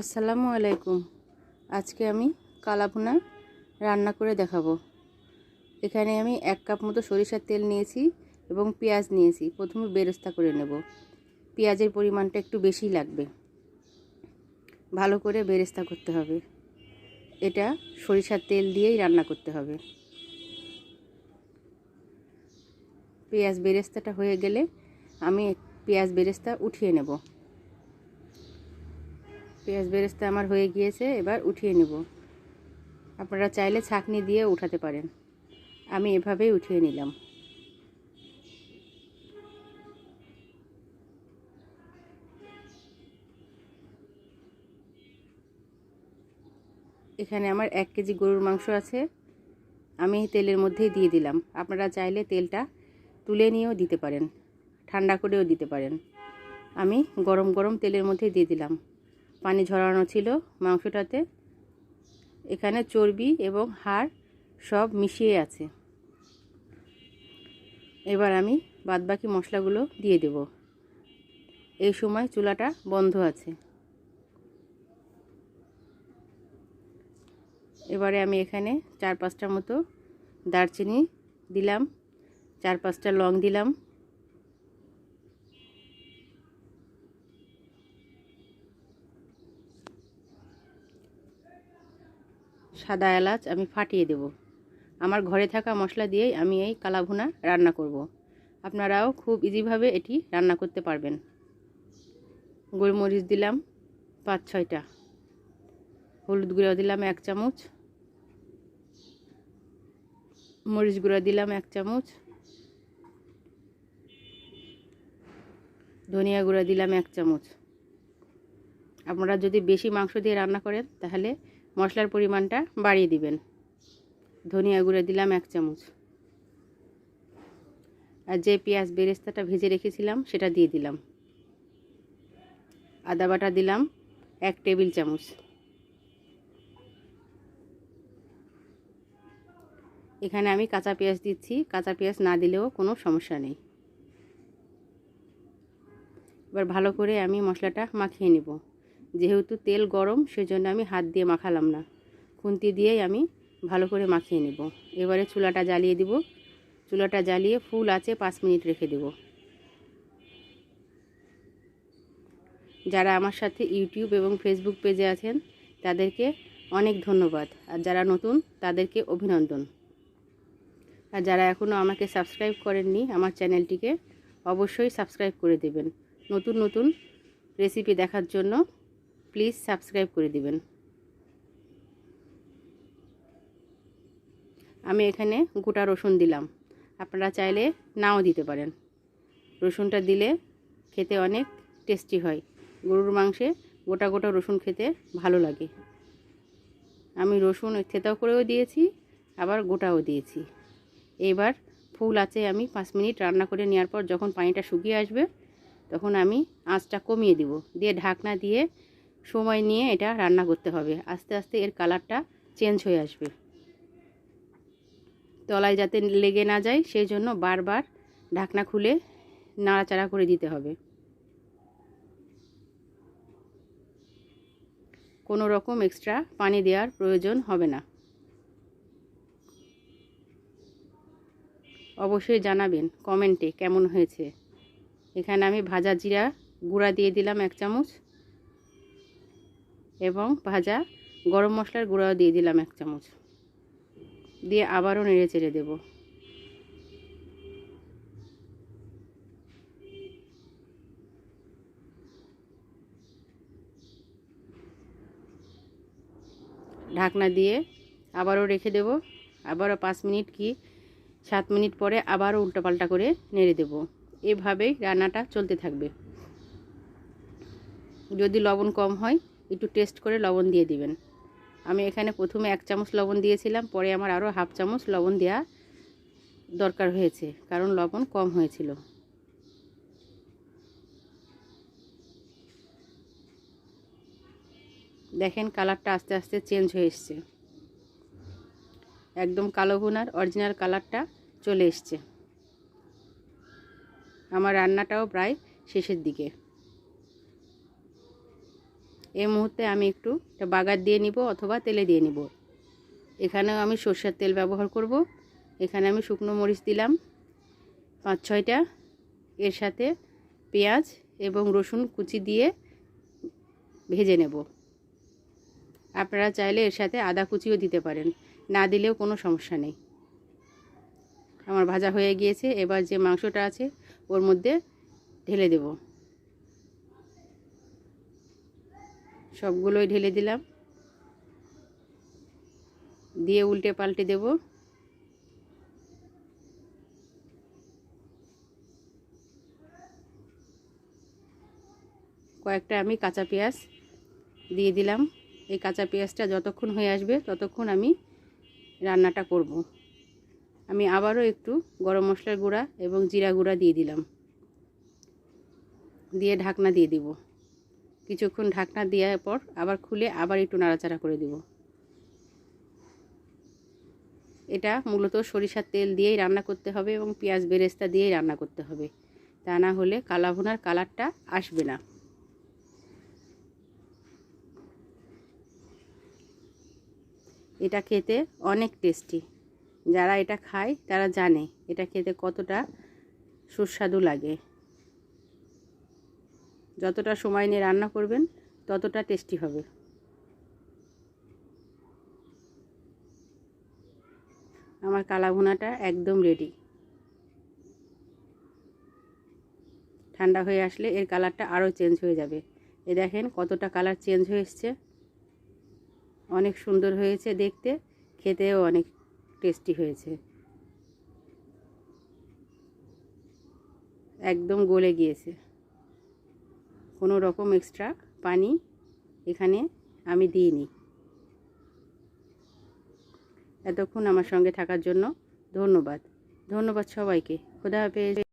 আসসালামু আলাইকুম। আজকে আমি কালাভুনা রান্না করে দেখাবো। এখানে আমি এক কাপ মতো সরিষার তেল নিয়েছি এবং পেঁয়াজ নিয়েছি। প্রথমে বেরেস্তা করে নেব। পেঁয়াজের পরিমাণটা একটু বেশি লাগবে। ভালো করে বেরেস্তা করতে হবে। এটা সরিষার তেল দিয়েই রান্না করতে হবে। পেঁয়াজ বেরেস্তাটা হয়ে গেলে আমি পেঁয়াজ বেরেস্তা উঠিয়ে নেব। পেঁয়াজ বেরেস্তা আমার হয়ে গিয়েছে, এবার উঠিয়ে নেব। আপনারা চাইলে ছাকনি দিয়ে উঠাতে পারেন। আমি এভাবেই উঠিয়ে নিলাম। এখানে আমার এক কেজি গরুর মাংস আছে, আমি তেলের মধ্যেই দিয়ে দিলাম। আপনারা চাইলে তেলটা তুলে নিয়েও দিতে পারেন, ঠান্ডা করেও দিতে পারেন। আমি গরম গরম তেলের মধ্যেই দিয়ে দিলাম। পানি ঝরানো ছিল মাংসটাতে। এখানে চর্বি এবং হাড় সব মিশিয়ে আছে। এবার আমি বাদবাকি মশলাগুলো দিয়ে দেব। এই সময় চুলাটা বন্ধ আছে। এবারে আমি এখানে চার পাঁচটা মতো দারচিনি দিলাম, চার পাঁচটা লং দিলাম। সাদা এলাচ আমি ফাটিয়ে দেব। আমার ঘরে থাকা মশলা দিয়েই আমি এই কালাভুনা রান্না করব। আপনারাও খুব ইজিভাবে এটি রান্না করতে পারবেন। গোলমরিচ দিলাম পাঁচ, ছয়টা। হলুদ গুঁড়ো দিলাম এক চামচ। মরিচ গুঁড়ো দিলাম এক চামচ। ধনিয়া গুঁড়ো দিলাম এক চামচ। আপনারা যদি বেশি মাংস দিয়ে রান্না করেন তাহলে মশলার পরিমাণটা বাড়িয়ে দিবেন। ধনিয়া গুঁড়ো দিলাম এক চামচ। আর যে পেঁয়াজ বেরেস্তাটা ভেজে রেখেছিলাম, সেটা দিয়ে দিলাম। আদা বাটা দিলাম এক টেবিল চামচ। এখানে আমি কাঁচা পেঁয়াজ দিচ্ছি, কাঁচা পেঁয়াজ না দিলেও কোনো সমস্যা নেই। এবার ভালো করে আমি মশলাটা মাখিয়ে নেব। যেহেতু তেল গরম, সেজন্য আমি হাত দিয়ে মাখালাম না। খুন্তি দিয়েই আমি ভালো করে মাখিয়ে নেব। এবারে চুলাটা জ্বালিয়ে দিব। চুলাটা জ্বালিয়ে ফুল আছে, পাঁচ মিনিট রেখে দেব। যারা আমার সাথে ইউটিউব এবং ফেসবুক পেজে আছেন, তাদেরকে অনেক ধন্যবাদ। আর যারা নতুন, তাদেরকে অভিনন্দন। আর যারা এখনও আমাকে সাবস্ক্রাইব করেননি, আমার চ্যানেলটিকে অবশ্যই সাবস্ক্রাইব করে দেবেন। নতুন নতুন রেসিপি দেখার জন্য প্লিজ সাবস্ক্রাইব করে দিবেন। আমি এখানে গোটা রসুন দিলাম। আপনারা চাইলে নাও দিতে পারেন। রসুনটা দিলে খেতে অনেক টেস্টি হয়। গরুর মাংসে গোটা গোটা রসুন খেতে ভালো লাগে। আমি রসুন থেতাও করেও দিয়েছি, আবার গোটাও দিয়েছি। এবার ফুল আছে, আমি পাঁচ মিনিট রান্না করে নেওয়ার পর যখন পানিটা শুকিয়ে আসবে, তখন আমি আঁচটা কমিয়ে দিব। দিয়ে ঢাকনা দিয়ে সময় নিয়ে এটা রান্না করতে হবে। আস্তে আস্তে এর কালারটা চেঞ্জ হয়ে আসবে। তলায় যাতে লেগে না যায়, সেই জন্য বারবার ঢাকনা খুলে নাড়াচাড়া করে দিতে হবে। কোনো রকম এক্সট্রা পানি দেওয়ার প্রয়োজন হবে না। অবশ্যই জানাবেন কমেন্টে কেমন হয়েছে। এখানে আমি ভাজা জিরা গুঁড়া দিয়ে দিলাম এক চামচ। এবং ভাজা গরম মশলার গুঁড়াও দিয়ে দিলাম এক চামচ। দিয়ে আবারও নেড়ে চেড়ে দেব। ঢাকনা দিয়ে আবারও রেখে দেব। আবারও পাঁচ মিনিট কি সাত মিনিট পরে আবারও উল্টোপাল্টা করে নেড়ে দেব। এভাবেই রান্নাটা চলতে থাকবে। যদি লবণ কম হয় একটু টেস্ট করে লবণ দিয়ে দিবেন। আমি এখানে প্রথমে এক চামচ লবণ দিয়েছিলাম, পরে আমার আরও হাফ চামচ লবণ দেওয়া দরকার হয়েছে, কারণ লবণ কম হয়েছিল। দেখেন কালারটা আস্তে আস্তে চেঞ্জ হয়ে এসছে। একদম কালো গুনার অরিজিনাল কালারটা চলে এসছে। আমার রান্নাটাও প্রায় শেষের দিকে। এই মুহূর্তে আমি একটু বাগার দিয়ে নিব অথবা তেলে দিয়ে নিব। এখানেও আমি সর্ষের তেল ব্যবহার করব। এখানে আমি শুকনো মরিচ দিলাম, পাঁচ ছয়টা। এর সাথে পেঁয়াজ এবং রসুন কুচি দিয়ে ভেজে নেব। আপনারা চাইলে এর সাথে আদা কুচিও দিতে পারেন, না দিলেও কোনো সমস্যা নেই। আমার ভাজা হয়ে গিয়েছে, এবার যে মাংসটা আছে ওর মধ্যে ঢেলে দেব। সবগুলোই ঢেলে দিলাম। দিয়ে উল্টে পাল্টে দেব। কয়েকটা আমি কাঁচা পেঁয়াজ দিয়ে দিলাম। এই কাঁচা পেঁয়াজটা যতক্ষণ হয়ে আসবে ততক্ষণ আমি রান্নাটা করব। আমি আবারও একটু গরম মশলার গুঁড়া এবং জিরা গুঁড়া দিয়ে দিলাম। দিয়ে ঢাকনা দিয়ে দিব। কিছুক্ষণ ঢাকনা দেওয়ার পর আবার খুলে আবার একটু নাড়াচাড়া করে দিব। এটা মূলত সরিষার তেল দিয়েই রান্না করতে হবে এবং পেঁয়াজ বেরেস্তা দিয়েই রান্না করতে হবে। তা না হলে কালাভুনার কালারটা আসবে না। এটা খেতে অনেক টেস্টি। যারা এটা খায় তারা জানে এটা খেতে কতটা সুস্বাদু লাগে। যতটা সময় নিয়ে রান্না করবেন, ততটা টেস্টি হবে। আমার কালা ভুনাটা একদম রেডি ঠান্ডা হয়ে আসলে এর কালারটা আরও চেঞ্জ হয়ে যাবে। এ দেখেন কতটা কালার চেঞ্জ হয়ে এসছে। অনেক সুন্দর হয়েছে দেখতে, খেতেও অনেক টেস্টি হয়েছে। একদম গলে গিয়েছে। কোনো রকম এক্সট্রা পানি এখানে আমি দিইনি। এতক্ষণ আমার সঙ্গে থাকার জন্য ধন্যবাদ। ধন্যবাদ সবাইকে। খোদা হাফেজ।